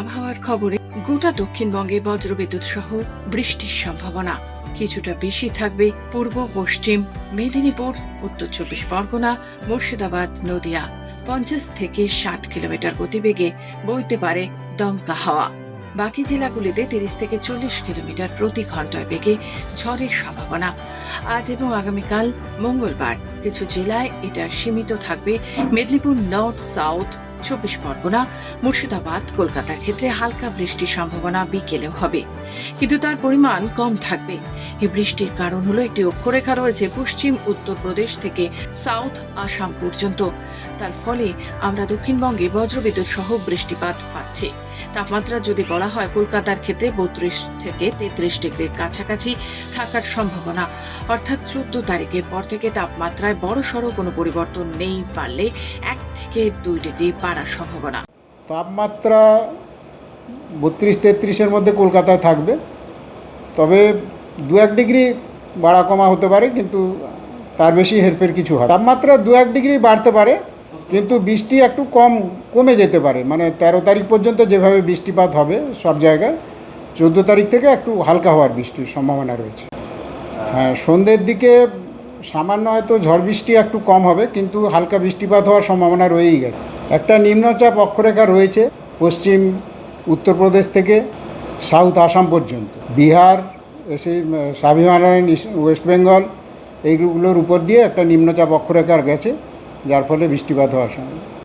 আবহাওয়ার খবরে গোটা দক্ষিণবঙ্গে বজ্রবিদ্যুৎ সহ বৃষ্টির সম্ভাবনা। কিছুটা বেশি থাকবে পূর্ব, পশ্চিম, মেদিনীপুর, উত্তর চব্বিশ পরগনা, মুর্শিদাবাদ, নদিয়া। পঞ্চাশ থেকে ষাট কিলোমিটার গতিবেগে বইতে পারে দমকা হাওয়া। বাকি জেলাগুলিতে তিরিশ থেকে চল্লিশ কিলোমিটার প্রতি ঘন্টায় বেগে ঝড়ের সম্ভাবনা। আজ এবং আগামীকাল মঙ্গলবার কিছু জেলায় এটা সীমিত থাকবে। মেদিনীপুর নর্থ সাউথ চব্বিশ পরগনা, মুর্শিদাবাদ, কলকাতার ক্ষেত্রে হালকা বৃষ্টির সম্ভাবনা বিকেলেও হবে। কিন্তু তার পরিমাণ কম থাকবে। এই বৃষ্টির কারণ হলো একটি অক্ষরেখা রয়েছে পশ্চিম উত্তরপ্রদেশ থেকে সাউথ আসাম পর্যন্ত। তার ফলে আমরা দক্ষিণবঙ্গে বজ্রবিদ্যুৎ সহ বৃষ্টিপাত পাচ্ছি। তাপমাত্রা যদি বলা হয় কলকাতার ক্ষেত্রে বত্রিশ থেকে তেত্রিশ ডিগ্রির কাছাকাছি থাকার সম্ভাবনা। অর্থাৎ চোদ্দ তারিখের পর থেকে তাপমাত্রায় বড় সড়ো কোনো পরিবর্তন নেই পারলে এক থেকে দুই ডিগ্রি বাড়ার সম্ভাবনা। তাপমাত্রা বত্রিশ তেত্রিশের মধ্যে কলকাতায় থাকবে। তবে দু এক ডিগ্রি বাড়া কমা হতে পারে, কিন্তু তার বেশি হেরফের কিছু হয় তাপমাত্রা দু এক ডিগ্রি বাড়তে পারে, কিন্তু বৃষ্টি একটু কম কমে যেতে পারে। মানে তেরো তারিখ পর্যন্ত যেভাবে বৃষ্টিপাত হবে সব জায়গায়, চোদ্দ তারিখ থেকে একটু হালকা হওয়ার বৃষ্টির সম্ভাবনা রয়েছে। হ্যাঁ সন্ধ্যের দিকে সামান্য হয়তো ঝড় বৃষ্টি একটু কম হবে, কিন্তু হালকা বৃষ্টিপাত হওয়ার সম্ভাবনা রয়েই গেছে। একটা নিম্নচাপ অক্ষরেখা রয়েছে পশ্চিম উত্তরপ্রদেশ থেকে, সাউথ আসাম পর্যন্ত। বিহার এসে স্বাভিমান ওয়েস্ট বেঙ্গল, এইগুলোর উপর দিয়ে একটা নিম্নচাপ অক্ষরেখার গেছে, যার ফলে বৃষ্টিপাত হওয়ার সম্ভাবনা।